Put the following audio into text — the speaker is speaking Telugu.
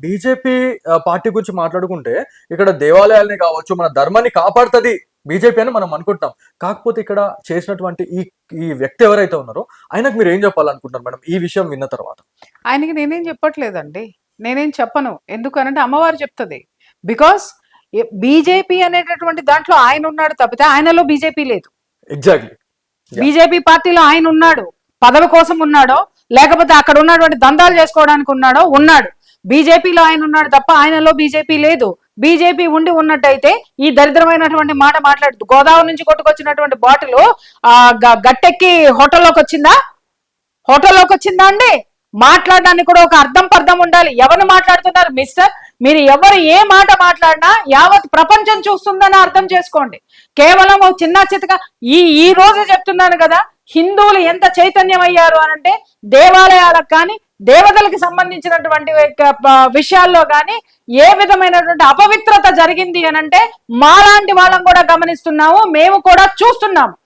బీజేపీ పార్టీ గురించి మాట్లాడుకుంటే ఇక్కడ దేవాలయాల్ని కావచ్చు మన ధర్మాన్ని కాపాడుతుంది బీజేపీ అని మనం అనుకుంటాం కాకపోతే ఇక్కడ చేసినటువంటి ఈ ఈ వ్యక్తి ఎవరైతే ఉన్నారో ఆయనకు మీరు ఏం చెప్పాలనుకుంటారు మేడం? ఈ విషయం విన్న తర్వాత. ఆయనకి నేనేం చెప్పట్లేదండి. నేనేం చెప్పను. ఎందుకనంటే అమ్మవారు చెప్తుంది. బికాస్ బీజేపీ అనేటటువంటి దాంట్లో ఆయన ఉన్నాడు తప్పితే ఆయనలో బీజేపీ లేదు. ఎగ్జాక్ట్లీ. బీజేపీ పార్టీలో ఆయన ఉన్నాడు. పదవి కోసం ఉన్నాడో లేకపోతే అక్కడ ఉన్నటువంటి దందాలు చేసుకోవడానికి ఉన్నాడో ఉన్నాడు. బీజేపీలో ఆయన ఉన్నాడు తప్ప ఆయనలో బీజేపీ లేదు. బీజేపీ ఉండి ఉన్నట్టయితే ఈ దరిద్రమైనటువంటి మాట మాట్లాడు గోదావరి నుంచి కొట్టుకొచ్చినటువంటి బాటిల్ ఆ గ- గట్టెక్కి హోటల్లోకి వచ్చిందా? హోటల్లోకి వచ్చిందా అండి? మాట్లాడడానికి కూడా ఒక అర్థం పర్థం ఉండాలి. ఎవరు మాట్లాడుతున్నారు? మిస్టర్ మీరు ఎవరు ఏ మాట మాట్లాడినా యావత్ ప్రపంచం చూస్తుందని అర్థం చేసుకోండి. కేవలం ఒక చిన్న చితక ఈ ఈ రోజు చెప్తున్నాను కదా హిందువులు ఎంత చైతన్యం అయ్యారు అని అంటే దేవాలయాలకు కానీ దేవతలకు సంబంధించినటువంటి విషయాల్లో కానీ ఏ విధమైనటువంటి అపవిత్రత జరిగింది అని అంటే మాలాంటి వాళ్ళం కూడా గమనిస్తున్నాము మేము కూడా చూస్తున్నాము